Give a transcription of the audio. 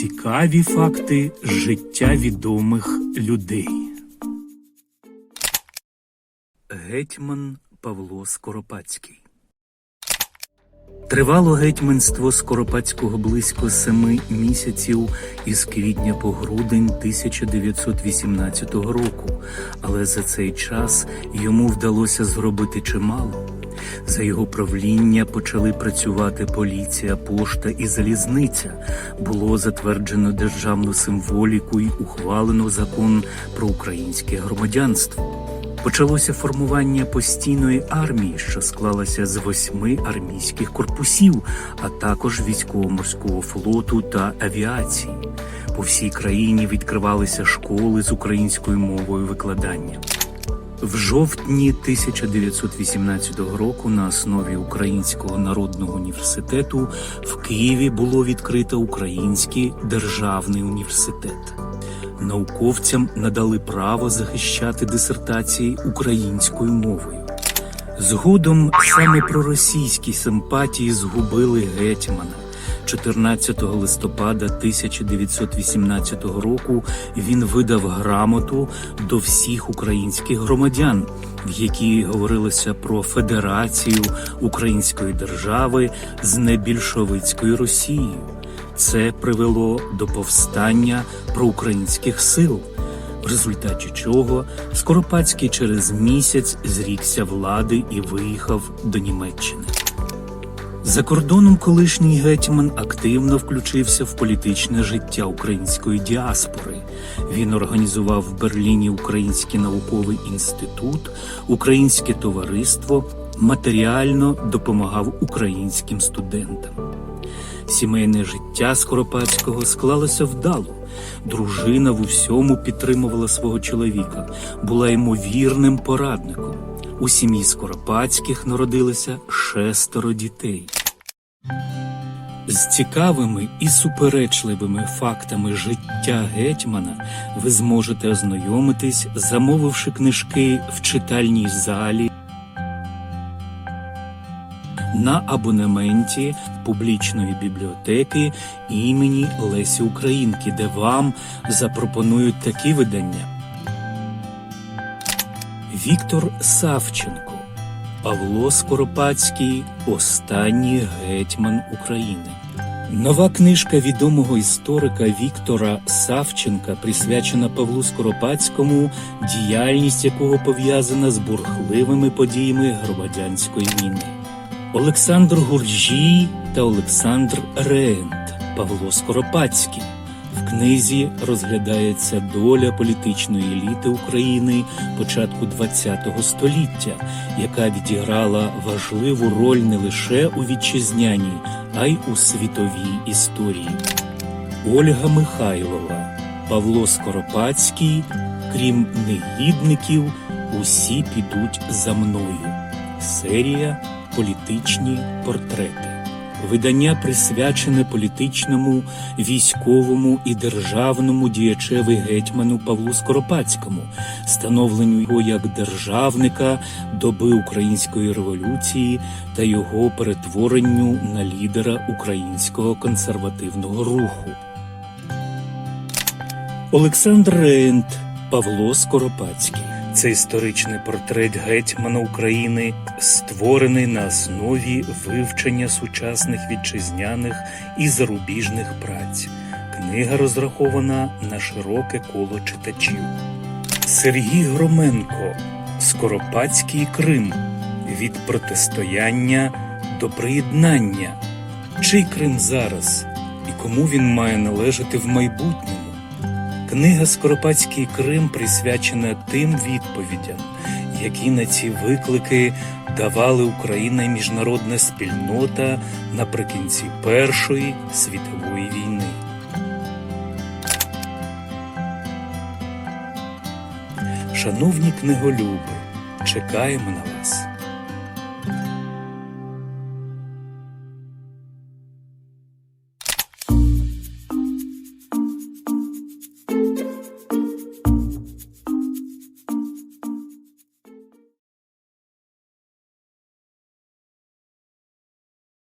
Цікаві факти життя відомих людей. Гетьман Павло Скоропадський Тривало гетьманство Скоропадського близько семи місяців із квітня по грудень 1918 року, але за цей час йому вдалося зробити чимало. За його правління почали працювати поліція, пошта і залізниця. Було затверджено державну символіку і ухвалено закон про українське громадянство. Почалося формування постійної армії, що склалася з восьми армійських корпусів, а також військово-морського флоту та авіації. По всій країні відкривалися школи з українською мовою викладання. В жовтні 1918 року на основі Українського народного університету в Києві було відкрито Український державний університет. Науковцям надали право захищати дисертації українською мовою. Згодом саме проросійські симпатії згубили гетьмана. 14 листопада 1918 року він видав грамоту до всіх українських громадян, в якій говорилося про федерацію української держави з небільшовицькою Росією. Це привело до повстання проукраїнських сил, в результаті чого Скоропадський через місяць зрікся влади і виїхав до Німеччини. За кордоном колишній гетьман активно включився в політичне життя української діаспори. Він організував в Берліні Український науковий інститут, Українське товариство, матеріально допомагав українським студентам. Сімейне життя Скоропадського склалося вдало. Дружина в усьому підтримувала свого чоловіка, була ймовірним порадником. У сім'ї Скоропадських народилося шестеро дітей. З цікавими і суперечливими фактами життя гетьмана ви зможете ознайомитись, замовивши книжки в читальній залі на абонементі публічної бібліотеки імені Лесі Українки, де вам запропонують такі видання. Віктор Савченко, Павло Скоропадський, останній гетьман України. Нова книжка відомого історика Віктора Савченка присвячена Павлу Скоропадському, діяльність якого пов'язана з бурхливими подіями громадянської війни. Олександр Гуржій та Олександр Рент Павло Скоропадський. В книзі розглядається доля політичної еліти України початку ХХ століття, яка відіграла важливу роль не лише у вітчизняній, а й у світовій історії. Ольга Михайлова, Павло Скоропадський, крім негідників, усі підуть за мною. Серія Політичні портрети. Видання присвячене політичному, військовому і державному діячеві гетьману Павлу Скоропадському, становленню його як державника доби української революції та його перетворенню на лідера українського консервативного руху. Олександр Рент Павло Скоропадський. Це історичний портрет гетьмана України, створений на основі вивчення сучасних вітчизняних і зарубіжних праць. Книга розрахована на широке коло читачів. Сергій Громенко Скоропадський Крим від протистояння до приєднання. Чий Крим зараз і кому він має належати в майбутньому? Книга Скоропадський Крим присвячена тим відповідям, які на ці виклики давали Україна і міжнародна спільнота наприкінці Першої світової війни. Шановні книголюби, чекаємо на вас.